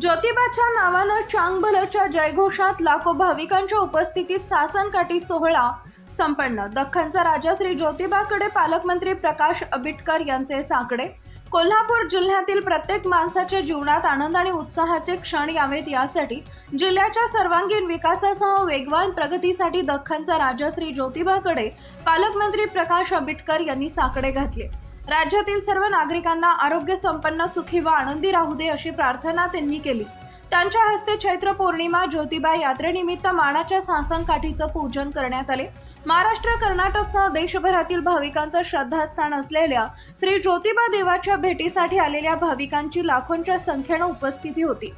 ज्योतिबाच्या नावानं चांगभलच्या जयघोषात लाखो भाविकांच्या उपस्थितीत सासनकाठी सोहळा संपन्न. दख्खनचा राजा श्री ज्योतिबाकडे पालकमंत्री प्रकाश अबिटकर यांचे साकडे. कोल्हापूर जिल्ह्यातील प्रत्येक माणसाच्या जीवनात आनंद आणि उत्साहाचे क्षण यावेत यासाठी जिल्ह्याच्या सर्वांगीण विकासासह वेगवान प्रगतीसाठी दख्खनचा राजा श्री ज्योतिबाकडे पालकमंत्री प्रकाश आंबेडकर यांनी साकडे घातले. राज्यातील सर्व नागरिकांना आरोग्य संपन्न सुखी व आनंदी राहू दे अशी प्रार्थना त्यांनी केली. त्यांच्या हस्ते चैत्र पौर्णिमा ज्योतिबा यात्रेनिमित्त मानाच्या सासन काठीचं पूजन करण्यात आले. महाराष्ट्र कर्नाटकसह देशभरातील भाविकांचं श्रद्धास्थान असलेल्या श्री ज्योतिबा देवाच्या भेटीसाठी आलेल्या भाविकांची लाखोंच्या संख्येनं उपस्थिती होती.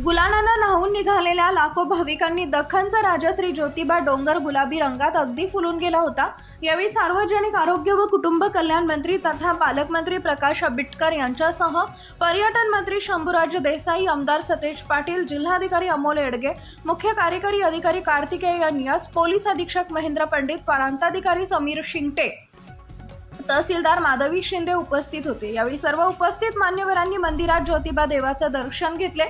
गुलानानं न्हावून निघालेल्या लाखो भाविकांनी दख्खनचा राजा श्री ज्योतिबा डोंगर गुलाबी रंगात अगदी फुलून गेला होता. यावेळी सार्वजनिक आरोग्य व कुटुंब कल्याण मंत्री तथा पालकमंत्री प्रकाश आंबेडकर यांच्यासह पर्यटन मंत्री शंभूराज देसाई आमदार सतेज पाटील जिल्हाधिकारी अमोल एडगे मुख्य कार्यकारी अधिकारी कार्तिकेय यस पोलीस अधीक्षक महेंद्र पंडित प्रांताधिकारी समीर शिंगटे तहसीलदार माधवी शिंदे उपस्थित होते. यावेळी सर्व उपस्थित मान्यवरांनी मंदिरात ज्योतिबा देवाचं दर्शन घेतले.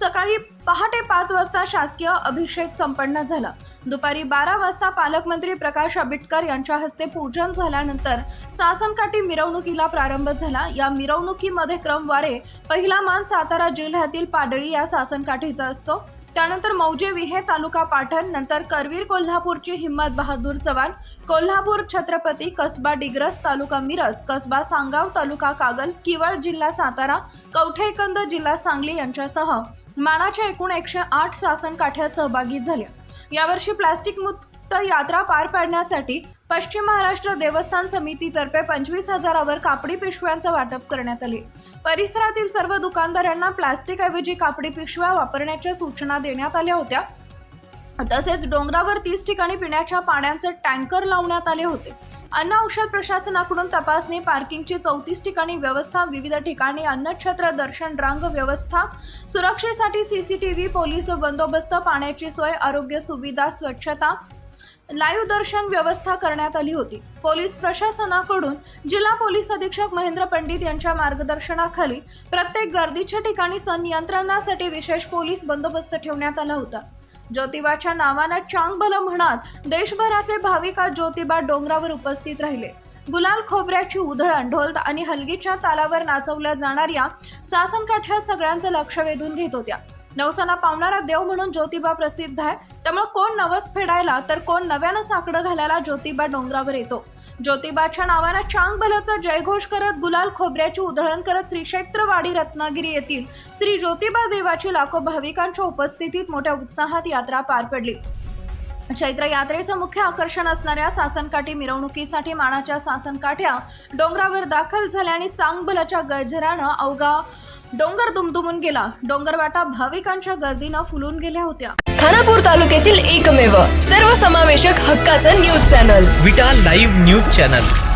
सकाळी पहाटे पाच वाजता शासकीय अभिषेक संपन्न झाला. दुपारी बारा वाजता पालकमंत्री प्रकाश आंबेडकर यांच्या हस्ते पूजन झाल्यानंतर सासनकाठी मिरवणुकीला प्रारंभ झाला. या मिरवणुकीमध्ये क्रमवारे पहिला मान सातारा जिल्ह्यातील पाडळी या सासनकाठीचा असतो. त्यानंतर मौजे विहे तालुका पाठण नंतर करवीर कोल्हापूरची हिम्मत बहादूर चव्हाण कोल्हापूर छत्रपती कसबा डिग्रस तालुका मिरज कसबा सांगाव तालुका कागल किवळ जिल्हा सातारा कवठेकंद जिल्हा सांगली यांच्यासह मानाच्या एकूण एकशे आठ शासन काठ्या सहभागी झाल्या. यावर्षी प्लास्टिक मुक्त यात्रा पार पाडण्यासाठी पश्चिम महाराष्ट्र देवस्थान समितीतर्फे पंचवीस हजारावर कापडी पिशव्यांचं वाटप करण्यात आले. परिसरातील सर्व दुकानदारांना प्लास्टिकऐवजी कापडी पिशव्या वापरण्याच्या सूचना देण्यात आल्या होत्या. तसेच डोंगरावर तीस ठिकाणी पिण्याच्या पाण्याचे टँकर लावण्यात आले होते. अन्न औषध प्रशासनाकडून तपासणी पार्किंगची चौतीस ठिकाणी व्यवस्था विविध ठिकाणी अन्नछत्र दर्शन रांग व्यवस्था सुरक्षेसाठी सीसीटीव्ही पोलीस बंदोबस्त पाण्याची सोय आरोग्य सुविधा स्वच्छता. लाईव्ह दर्शन व्यवस्था करण्यात आली होती. पोलीस प्रशासनाकडून जिल्हा पोलीस अधीक्षक महेंद्र पंडित यांच्या मार्गदर्शनाखाली प्रत्येक गर्दीच्या ठिकाणी संनियंत्रणासाठी विशेष पोलीस बंदोबस्त ठेवण्यात आला होता. ज्योतिबाच्या नावानं चांगभलं म्हणत देशभरातले भाविक आज ज्योतिबा डोंगरावर उपस्थित राहिले. गुलाल खोबऱ्याची उधळण ढोल आणि हलगीच्या तालावर नाचवल्या जाणाऱ्या सासनकाठ्या सगळ्यांचं लक्ष वेधून घेत होत्या. नवसाला पावणारा देव म्हणून ज्योतिबा प्रसिद्ध आहे. त्यामुळे कोण नवस फेडायला तर कोण नव्यानं साकडं घालायला ज्योतिबा डोंगरावर येतो. ज्योतिबाच्या नावानं चांगभलाचा जयघोष करत गुलाल खोबऱ्याची उधळण करत श्री क्षेत्रवाडी रत्नागिरी येथील श्री ज्योतिबा देवाची लाखो भाविकांच्या उपस्थितीत मोठ्या उत्साहात यात्रा पार पडली. चैत्र यात्रेचं मुख्य आकर्षण असणाऱ्या सासनकाठी मिरवणुकीसाठी मानाच्या सासनकाठ्या डोंगरावर दाखल झाल्या आणि चांगबलाच्या गजरानं अवघा डोंगर दुमदुमून गेला. डोंगरवाटा भाविकांच्या गर्दीनं फुलून गेल्या होत्या. खानापूर तालुक्यातील एकमेव सर्वसमावेशक हक्काचं news channel. Vita live news channel.